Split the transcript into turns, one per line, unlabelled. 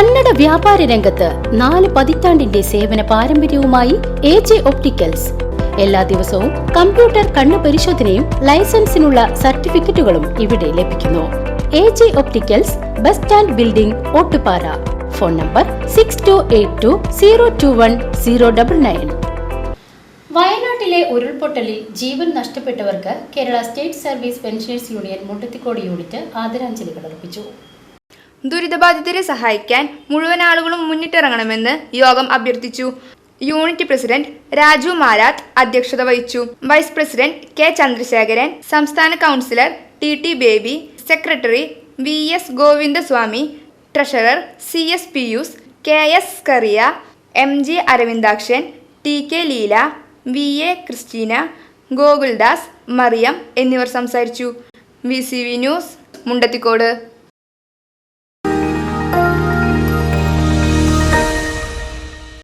കന്നഡ വ്യാപാര രംഗത്ത് നാല് പതിറ്റാണ്ടിന്റെ സേവന പാരമ്പര്യവുമായി എ ജെ ഒപ്റ്റിക്കൽസ്. എല്ലാ ദിവസവും കമ്പ്യൂട്ടർ കണ്ണു പരിശോധനയും ലൈസൻസിനുള്ള സർട്ടിഫിക്കറ്റുകളും ഇവിടെ ലഭിക്കുന്നു. A J opticals bus stand building Ottupara. Phone number six two eight two zero two one zero double nine വയനാട്ടിലെ ഉരുൾപൊട്ടലിൽ ജീവൻ നഷ്ടപ്പെട്ടവർക്ക് Kerala state service pensioners union Mundathikode unit ആദരാഞ്ജലികൾ അർപ്പിച്ചു.
ദുരിതബാധിതരെ സഹായിക്കാൻ മുഴുവൻ ആളുകളും മുന്നിട്ടിറങ്ങണമെന്ന് യോഗം അഭ്യർത്ഥിച്ചു. യൂണിറ്റ് പ്രസിഡന്റ് രാജു മാരാത്ത് അധ്യക്ഷത വഹിച്ചു. വൈസ് പ്രസിഡന്റ് കെ ചന്ദ്രശേഖരൻ സംസ്ഥാന councillor T T Baby secretary V S Govindaswamy treasurer C S Pius K S Scaria M G Aravindakshan T K Leela V A Christina Gokuldas Mariyam എന്നിവർ സംസാരിച്ചു. V C V news Mundathikode.